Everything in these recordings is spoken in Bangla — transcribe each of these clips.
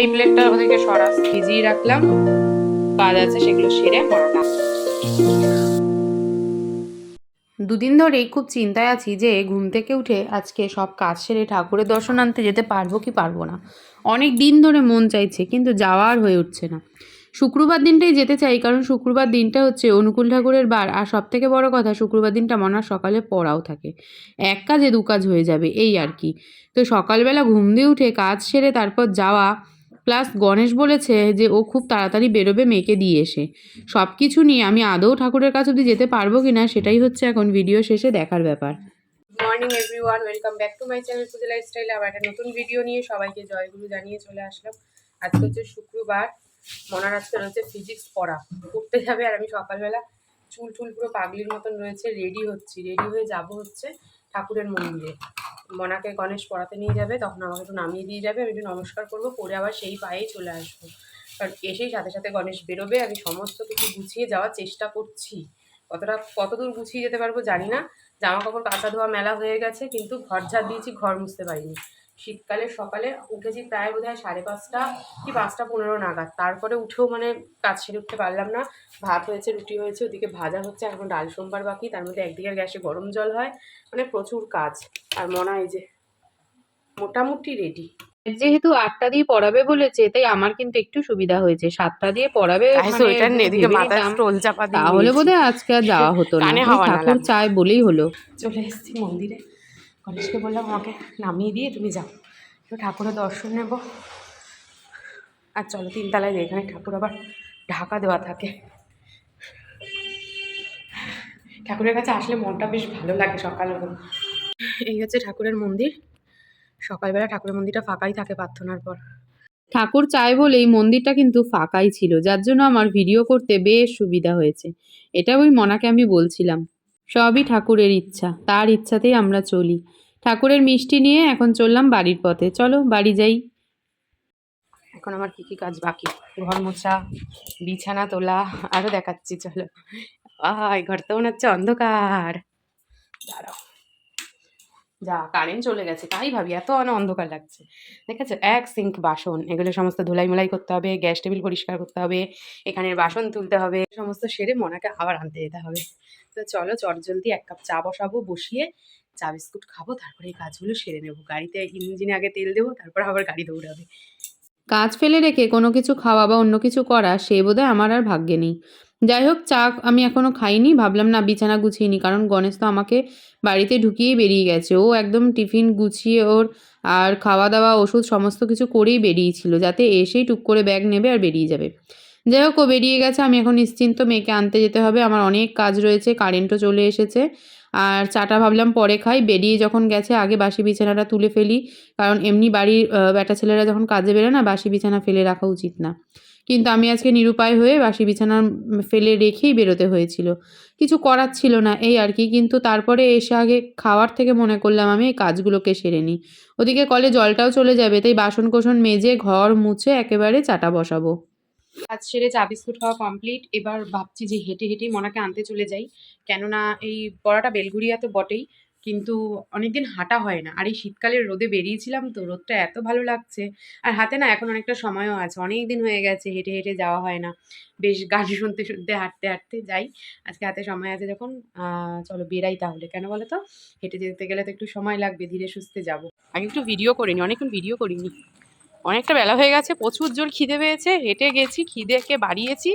এই প্লেটটা ওদিকে সরা ভিজিয়ে রাখলাম। কাজ আছে সেগুলো সেরে দুদিন ধরেই খুব চিন্তায় আছি যে ঘুম থেকে উঠে আজকে সব কাজ সেরে ঠাকুরের দর্শন আনতে যেতে পারব কি পারব না। অনেক দিন ধরে মন চাইছে, কিন্তু যাওয়া আর হয়ে উঠছে না। শুক্রবার দিনটাই যেতে চাই, কারণ শুক্রবার দিনটা হচ্ছে অনুকূল ঠাকুরের বার, আর সব থেকে বড় কথা শুক্রবার দিনটা মনার সকালে পড়াও থাকে। এক কাজে দু কাজ হয়ে যাবে, এই আর কি। তো সকালবেলা ঘুম দিয়ে উঠে কাজ সেরে তারপর যাওয়া প্লাস গণেশ বলেছে যে ও খুব তাড়াতাড়ি বেরোবে মেয়েকে দিয়ে এসে। সব কিছু নিয়ে আমি আদৌ ঠাকুরের কাছে অব্দি যেতে পারব কি না সেটাই হচ্ছে এখন ভিডিও শেষে দেখার ব্যাপার। Morning everyone welcome back to my channel Puja lifestyle আবার একটা নতুন ভিডিও নিয়ে সবাইকে জয়গুরু জানিয়ে চলে আসলাম। আজকে হচ্ছে শুক্রবার মনার আজকে রয়েছে ফিজিক্স পড়া। পড়তে যাবে আর আমি সকালবেলা চুল টুল পুরো পাগলির মতন রয়েছে রেডি হচ্ছি। রেডি হয়ে যাব হচ্ছে ঠাকুরের মন্দিরে। মনাকে গণেশ পড়াতে নিয়ে যাবে, তখন আমাকে একটু নামিয়ে দিয়ে যাবে, আমি একটু নমস্কার করব পরে আবার সেই পায়েই চলে আসব। কারণ এসেই সাথে সাথে গণেশ বেরোবে, আমি সমস্ত কিছু গুছিয়ে যাওয়ার চেষ্টা করছি। কতটা, কতদূর গুছিয়ে যেতে পারব জানি না। জামা কাপড় কাঁচা ধোয়া মেলা হয়ে গেছে, কিন্তু ঘর ঝাড় দিয়েছি, ঘর মুছতে পারিনি। শীতকালে সকালে উঠেছি প্রায় বোধ হয় সাড়ে পাঁচটা কি পাঁচটা পনেরো নাগাদ। তারপরে উঠেও মানে কাজ সেরে উঠতে পারলাম না। ভাত হয়েছে রুটি হয়েছে ওদিকে ভাজা হচ্ছে এখন ডাল সোমবার বাকি তার মধ্যে একদিকে গ্যাসে গরম জল হয় মানে প্রচুর কাজ। আর মনে হয় যে মোটামুটি রেডি যেহেতু আটটা দিয়ে পড়াবে বলেছে তাই আমার কিন্তু একটু সুবিধা হয়েছে। সাতটা দিয়ে পড়াবে চাপা তাহলে। বোধহয় আজকে আর যাওয়া হতো না। ঠাকুর চায় বলেই হলো। চলে এসেছি মন্দিরে। গণেশকে বললাম, আমাকে নামিয়ে দিয়ে তুমি যাও। তো ঠাকুরের দর্শন নেব। আর চলো, তিনতলায় এখানে ঠাকুর আবার ঢাকা দেওয়া থাকে। ঠাকুরের কাছে আসলে মনটা বেশ ভালো লাগে সকালবেলা এই হচ্ছে ঠাকুরের মন্দির। সকালবেলা ঠাকুরের মন্দিরটা ফাঁকাই থাকে প্রার্থনার পর। ঠাকুর চায় বলে এই মন্দিরটা কিন্তু ফাঁকাই ছিল, যার জন্য আমার ভিডিও করতে বেশ সুবিধা হয়েছে। এটা ওই মনাকে আমি বলছিলাম। সবই ঠাকুরের ইচ্ছা, তার ইচ্ছাতেই আমরা চলি। ঠাকুরের মিষ্টি নিয়ে এখন চললাম বাড়ির পথে। চলো, বাড়ি যাই। এখন আমার কি কি কাজ বাকি? ঘর মোছা, বিছানা তোলা আরও দেখাচ্ছি, চলো। আয় তো মনে হচ্ছে অন্ধকার। দাঁড়াও। যা কারেন্ট চলে গেছে, তাই ভাবি, এত অন অন্ধকার লাগছে। দেখেছ? এক সিঙ্ক বাসন, এগুলো সমস্ত ধুলাই মুলাই করতে হবে, গ্যাস টেবিল পরিষ্কার করতে হবে, এখানের বাসন তুলতে হবে সমস্ত সেরে মনাকে আবার আনতে যেতে হবে। তো চলো চটজলদি এক কাপ চা বসাবো, বসিয়ে চা বিস্কুট খাব, তারপরে এই কাজগুলো সেরে নেব। গাড়িতে ইঞ্জিনে আগে তেল দেবো, তারপর আবার গাড়ি দৌড়াবে। কাজ ফেলে রেখে কোনো কিছু খাওয়া বা অন্য কিছু করা, সে বোধহয় আমার আর ভাগ্যে নেই। যাই হোক চা আমি এখনও খাইনি, ভাবলাম না বিছানা গুছিয়ে নি, কারণ গণেশ তো আমাকে বাড়িতে ঢুকিয়েই বেরিয়ে গেছে। ও একদম টিফিন গুছিয়ে ওর আর খাওয়া দাওয়া ওষুধ সমস্ত কিছু করেই বেরিয়েছিল, যাতে এসেই টুক করে ব্যাগ নেবে আর বেরিয়ে যাবে। যাই হোক ও বেরিয়ে গেছে, আমি এখন নিশ্চিন্ত মেয়েকে আনতে যেতে হবে, আমার অনেক কাজ রয়েছে, কারেন্টও চলে এসেছে। আর চাটা ভাবলাম পরে খাই, বেরিয়ে যখন গেছে, আগে বাসি বিছানাটা তুলে ফেলি, কারণ এমনি বাড়ির বেটা ছেলেরা যখন কাজে বেরোয় না, বাসি বিছানা ফেলে রাখা উচিত না। কিন্তু আমি আজকে নিরুপায় হয়ে বাসি বিছানা ফেলে রেখেই বেরোতে হয়েছিল। কিছু করার ছিল না এই আর কি, কিন্তু তারপরে এসে আগে খাওয়ার থেকে মনে করলাম আমি এই কাজগুলোকে সেরে নিই। ওদিকে কলে জলটাও চলে যাবে, তাই বাসন কোসন মেজে ঘর মুছে একেবারে চাটা বসাবো। কাজ সেরে চা বিস্কুট খাওয়া কমপ্লিট এবার ভাবছি যে হেঁটে হেঁটেই মনাকে আনতে চলে যাই। কেননা এই পড়াটা বেলগুড়িয়া তো বটেই কিন্তু অনেকদিন হাঁটা হয় না। আর এই শীতকালের রোদে বেরিয়েছিলাম তো রোদটা এত ভালো লাগছে। আর হাতে না এখন অনেকটা সময়ও আছে। অনেক দিন হয়ে গেছে, হেঁটে হেঁটে যাওয়া হয় না। বেশ গান শুনতে শুনতে, হাঁটতে হাঁটতে যাই। আজকে হাতে সময় আছে যখন চলো বেরাই তাহলে। কেন বলো তো? হেঁটে যেতে গেলে তো একটু সময় লাগবে, ধীরে সুস্থে যাব। আমি একটু ভিডিও করিনি, অনেকক্ষণ ভিডিও করিনি। অনেকটা বেলা হয়ে গেছে, প্রচুর জোর খিদে পেয়েছে। হেঁটে গেছি খিদেকে বাড়িয়েছি,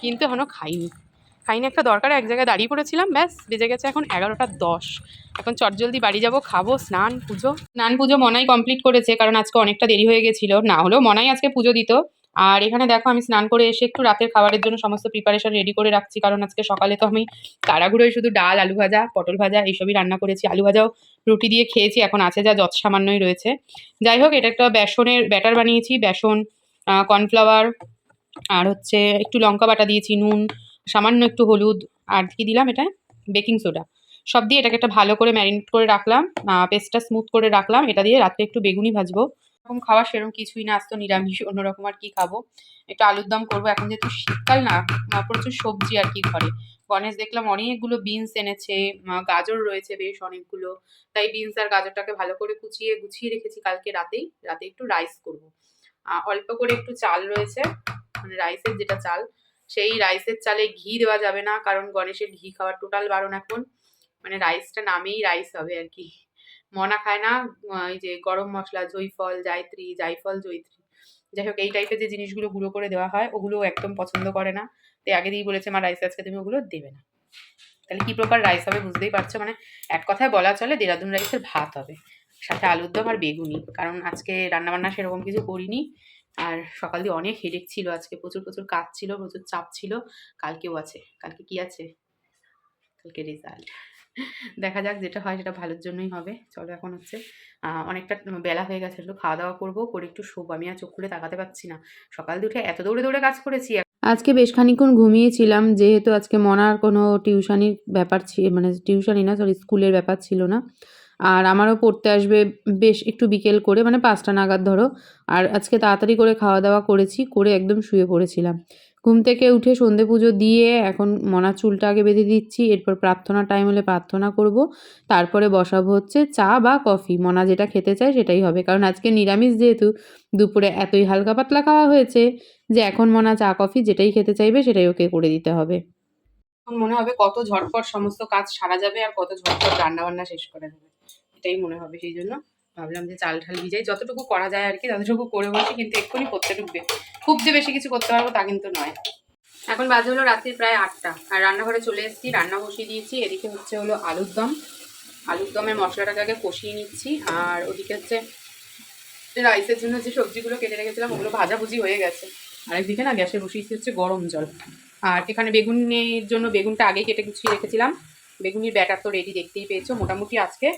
কিন্তু এখনও খাইনি। খাইনি একটা দরকারে, এক জায়গায় দাঁড়িয়ে পড়েছিলাম, ব্যাস, বেজে গেছে এখন এগারোটা দশ। এখন চটজলদি বাড়ি যাব, খাব, স্নান, পুজো। স্নান, পুজো মনাই কমপ্লিট করেছে, কারণ আজকে অনেকটা দেরি হয়ে গেছিল। না হলেও মনাই আজকে পুজো দিত। আর এখানে দেখো, আমি স্নান করে এসে একটু রাতের খাবারের জন্য সমস্ত প্রিপারেশন রেডি করে রাখছি, কারণ আজকে সকালে তো আমি তাড়াহুড়োয় শুধু ডাল, আলু ভাজা, পটল ভাজা, এইসবই রান্না করেছি। আলু ভাজাও রুটি দিয়ে খেয়েছি, এখন আছে যা যত সামান্যই রয়েছে। যাই হোক, এটা একটা বেসনের ব্যাটার বানিয়েছি, বেসন কর্নফ্লাওয়ার আর হচ্ছে একটু লঙ্কা বাটা দিয়েছি, নুন সামান্য একটু হলুদ আর দিলাম এটা? Baking soda. সব দিয়ে এটাকে একটা ভালো করে ম্যারিনেট করে রাখলাম। পেস্টটা স্মুথ করে রাখলাম। এটা দিয়ে রাত্রে একটু বেগুনি ভাজবো। এরকম খাওয়া সেরকম কিছুই না। আজ তো নিরামিষ, অন্যরকম আর কি খাব। একটু আলুর দম করব। এখন যেহেতু শীতকাল না প্রচুর সবজি আর কি ঘরে। গণেশ দেখলাম অনেকগুলো বিনস এনেছে। গাজর রয়েছে বেশ অনেকগুলো। তাই বিনস আর গাজরটাকে ভালো করে কুচিয়ে, গুছিয়ে রেখেছি কালকে রাতেই। রাতে একটু রাইস করব। অল্প করে একটু চাল রয়েছে। মানে রাইসের যেটা চাল। সেই রাইসের চালে ঘি দেওয়া যাবে না, কারণ গণেশের ঘি খাওয়ার টোটাল বারণ এখন। মানে রাইসটা নামেই রাইস হবে আর কি। মনা খায় না এই যে গরম মশলা, জয়ফল, জায়ত্রী, জায়ফল, জয়ত্রী। যাই হোক, এই টাইপের যে জিনিসগুলো গুঁড়ো করে দেওয়া হয় ওগুলো একদম পছন্দ করে না। তো আগে দিয়েই বলেছে, মা, রাইস আজকে তুমি ওগুলো দেবে না। তাহলে কি প্রকার রাইস হবে বুঝতেই পারছ? মানে এক কথায় বলা চলে, দেরাদুন রাইসের ভাত হবে। সাথে আলুর দম আর বেগুনি, কারণ আজকে রান্নাবান্না সেরকম কিছু করিনি। আর সকাল দিয়ে অনেক হেডেক ছিল, আজকে প্রচুর প্রচুর কাজ ছিল, প্রচুর চাপ ছিল। কালকেও আছে। কালকে কি আছে? কালকে রেজাল্ট দেখা যাক যেটা হয় সেটা ভালোর জন্যই হবে। চলো এখন হচ্ছে অনেকটা বেলা হয়ে গেছে, একটু খাওয়া দাওয়া করব, করে একটু শোবো। আমি আর চোখ খুলে তাকাতে পারছি না। সকাল উঠে এত দৌড়ে দৌড়ে কাজ করেছি। আজকে বেশ খানিক্ষণ ঘুমিয়েছিলাম, যেহেতু আজকে মনার কোনো টিউশানির ব্যাপার ছিল মানে টিউশানি না সরি স্কুলের ব্যাপার ছিল না। আর আমারও পড়তে আসবে বেশ একটু বিকেল করে মানে পাঁচটা নাগাদ ধরো। আর আজকে তাড়াতাড়ি করে খাওয়া দাওয়া করেছি, করে একদম শুয়ে পড়েছিলাম। ঘুম থেকে উঠে সন্ধে পুজো দিয়ে এখন মনার চুলটা আগে বেঁধে দিচ্ছি, এরপর প্রার্থনা টাইম হলে প্রার্থনা করব। তারপরে বসাবো হচ্ছে চা বা কফি। মনা যেটা খেতে চায় সেটাই হবে। কারণ আজকে নিরামিষ যেহেতু, দুপুরে এতই হালকা পাতলা খাওয়া হয়েছে যে এখন মনা চা কফি যেটাই খেতে চাইবে সেটাই ওকে করে দিতে হবে। এখন মনে হবে কত ঝটপট সমস্ত কাজ সারা যাবে আর কত ঝটপট রান্না বান্না শেষ করা যাবে এটাই মনে হবে, সেই জন্য ভাবলাম যে চাল ঠাল ভিজাই, যতটুকু করা যায় আর কি, ততটুকু করে বসি, কিন্তু এক্ষুনি করতে ঢুকবে। খুব যে বেশি কিছু করতে পারব তা কিন্তু নয়। এখন বাজে হলো রাত্রির প্রায় আটটা, আর রান্নাঘরে চলে এসেছি, রান্না বসিয়ে দিয়েছি, এদিকে হচ্ছে হলো আলুর দম। আলুর দমের মশলাটাকে আগে কষিয়ে নিচ্ছি, আর ওদিকে হচ্ছে রাইসের জন্য যে সবজিগুলো কেটে রেখেছিলাম, ওগুলো ভাজাভুজি হয়ে গেছে। আর একদিকে না গ্যাসে বসিয়েছি হচ্ছে গরম জল। আর এখানে বেগুনের জন্য বেগুনটা আগে কেটে গুছিয়ে রেখেছিলাম। বেগুনির ব্যাটার তো রেডি দেখতেই পেয়েছ, মোটামুটি আজকে।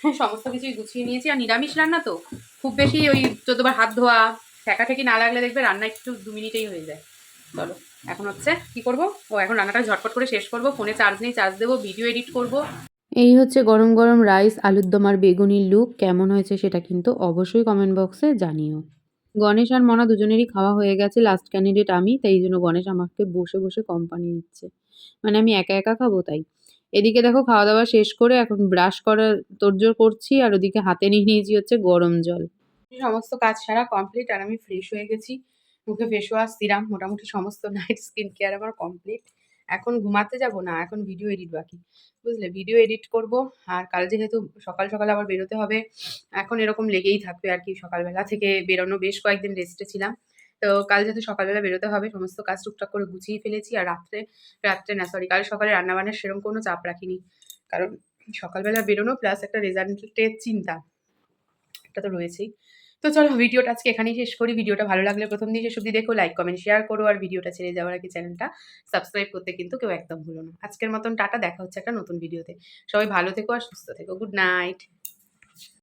হ্যাঁ সমস্ত কিছুই গুছিয়ে নিয়েছি। আর নিরামিষ রান্না তো, খুব বেশি ওই চোদ্দবার হাত ধোয়া ঠেকাঠেকি না লাগলে দেখবে রান্না একটু দু মিনিটেই হয়ে যায়। চলো, এখন হচ্ছে কি করব? ও, এখন রান্নাটা ঝটপট করে শেষ করব। ফোনে চার্জ নেই চার্জ দেবো ভিডিও এডিট করব। এই হচ্ছে গরম গরম রাইস আলুর দম আর বেগুনির লুক কেমন হয়েছে সেটা কিন্তু অবশ্যই কমেন্ট বক্সে জানিও। গণেশ আর মনা দুজনেরই খাওয়া হয়ে গেছে লাস্ট ক্যান্ডিডেট আমি, তাই জন্য গণেশ আমাকে বসে বসে কোম্পানি দিচ্ছে। মানে আমি একা একা খাব তাই। এদিকে দেখো খাওয়া দাওয়া শেষ করে এখন ব্রাশ করার তোড়জোড় করছি আর ওদিকে হাতে নিয়ে নিয়েছি হচ্ছে গরম জল। সমস্ত কাজ সারা কমপ্লিট আর আমি ফ্রেশ হয়ে গেছি। মুখে ফেস ওয়াশ সিরাম মোটামুটি সমস্ত নাইট স্কিন কেয়ার আমার কমপ্লিট এখন ঘুমাতে যাব না, এখন ভিডিও এডিট বাকি। বুঝলে? ভিডিও এডিট করব, আর কাল যেহেতু সকাল সকাল আবার বেরোতে হবে, এখন এরকম লেগেই থাকবে আর কি সকালবেলা থেকে বেরোনো। বেশ কয়েকদিন রেস্টে ছিলাম। তো কাল যেহেতু সকালবেলা বেরোতে হবে, সমস্ত কাজ টুকটাক করে গুছিয়ে ফেলেছি, আর রাত্রে রাত্রে না সরি কাল সকালে রান্নাবান্নার সেরকম কোনো চাপ রাখিনি। কারণ সকালবেলা বেরোনো প্লাস একটা রেজাল্টের চিন্তা এটা তো রয়েছেই। তো চলো ভিডিওটা আজকে এখানেই শেষ করি। ভিডিওটা ভালো লাগলে প্রথম দিন শেষ অব্দি দেখো লাইক কমেন্ট শেয়ার করো আর ভিডিওটা ছেড়ে যাওয়ার আগে চ্যানেলটা সাবস্ক্রাইব করতে কিন্তু কেউ একদম ভুলো না। আজকের মতন টাটা, দেখা হচ্ছে একটা নতুন ভিডিওতে সবাই ভালো থেকো আর সুস্থ থেকো। Good night